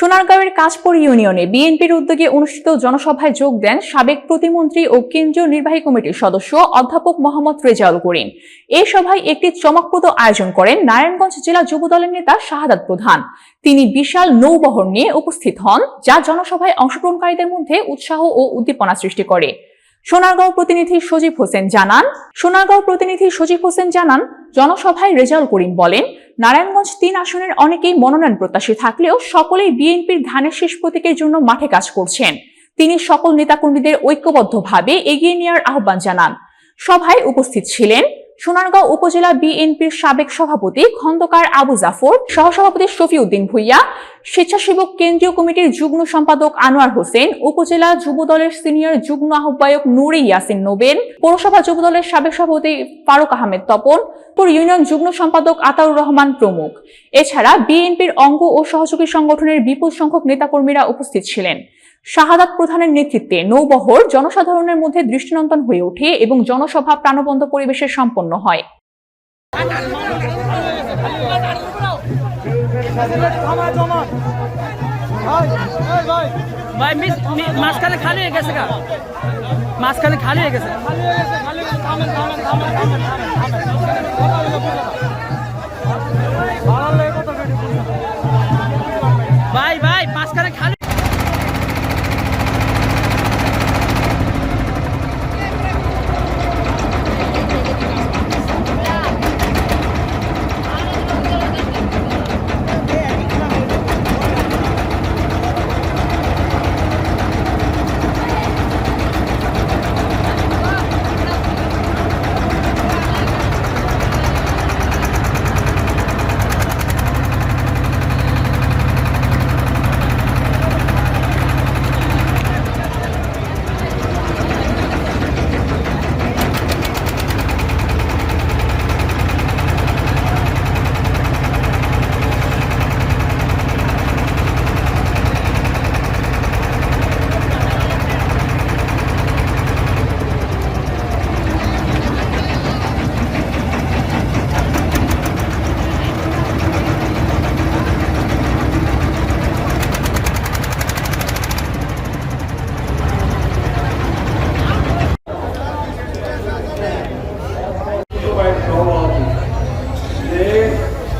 সোনারগাঁওয়ের কাশপুর ইউনিয়নে বিএনপির উদ্যোগে অনুষ্ঠিত জনসভায় যোগ দেন সাবেক প্রতিমন্ত্রী ও কেন্দ্রীয় নির্বাহী কমিটির সদস্য অধ্যাপক মোহাম্মদ রেজাউল করিম। এই সভায় একটি চমকপ্রদ আয়োজন করেন নারায়ণগঞ্জ জেলা যুবদলের নেতা শাহাদাত প্রধান। তিনি বিশাল নৌবহর নিয়ে উপস্থিত হন, যা জনসভায় অংশগ্রহণকারীদের মধ্যে উৎসাহ ও উদ্দীপনা সৃষ্টি করে। সোনারগাঁও প্রতিনিধি সজীব হোসেন জানান, সোনারগাঁও প্রতিনিধি সজীব হোসেন জানান, জনসভায় রেজাউল করিম বলেন নারায়ণগঞ্জ তিন আসনের অনেকেই মনোনয়ন প্রত্যাশী থাকলেও সকলেই বিএনপির ধানের শেষ প্রতীকের জন্য মাঠে কাজ করছেন। তিনি সকল নেতাকর্মীদের ঐক্যবদ্ধভাবে এগিয়ে নেওয়ার আহ্বান জানান। সভায় উপস্থিত ছিলেন সোনারগাঁও উপজেলা বিএনপির সাবেক সভাপতি খন্দকার আবু জাফর, সহসভাপতি শফিউদ্দিন ভুইয়া, স্বেচ্ছাসেবক কেন্দ্রীয় কমিটির যুগ্ম সম্পাদক আনোয়ার হোসেন, উপজেলা যুবদলের সিনিয়র যুগ্ম আহ্বায়ক নুরে ইয়াসিন নোবেন পৌরসভা যুবদলের সাবেক সভাপতি ফারুক আহমেদ তপন পুর ইউনিয়ন যুগ্ম সম্পাদক আতাউর রহমান প্রমুখ। এছাড়া বিএনপির অঙ্গ ও সহযোগী সংগঠনের বিপুল সংখ্যক নেতাকর্মীরা উপস্থিত ছিলেন। শাহাদাত প্রধানের নেতৃত্বে নৌবহর জনসাধারণের মধ্যে দৃষ্টিনন্দন হয়ে ওঠে এবং জনসভা প্রাণবন্ত পরিবেশে সম্পন্ন হয়। ভাই মাঝখানে ভাই ভাই খালি সভাপতি যে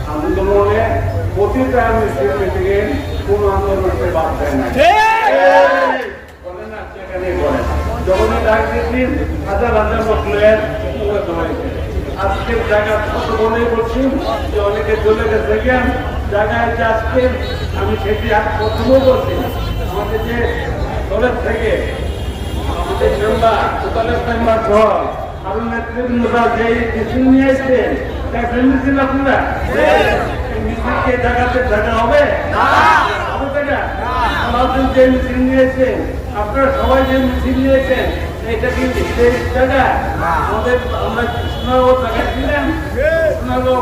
আন্দোলনে প্রতিটা মিছিল থেকে কোন আন্দোলনকে বাদ দেয় না বলে না, সেখানে বলে। যখনই ডাক দিচ্ছি হাজার হাজার লোকের উপরে আজকের জায়গা ছোট বলেই বলছি যে অনেকে চলে গেছে কেন জায়গায় যে আজকে আমি সেটি আজ প্রথমেও বলছি আমাদের যে দলের থেকে আমাদের মেম্বার দলের মেম্বার দল আরও নেতৃবৃন্দরা যে মিছিল নিয়ে দেখেন মিছিল আপনারা মিছিলকে জায়গাতে জায়গা? হবে আমাদের যে মিছিল নিয়েছেন আপনারা সবাই যে মিছিল নিয়েছেন এটা কি জায়গা। আমাদের আমরা শোনাবো জায়গা ছিলেন শোনাবো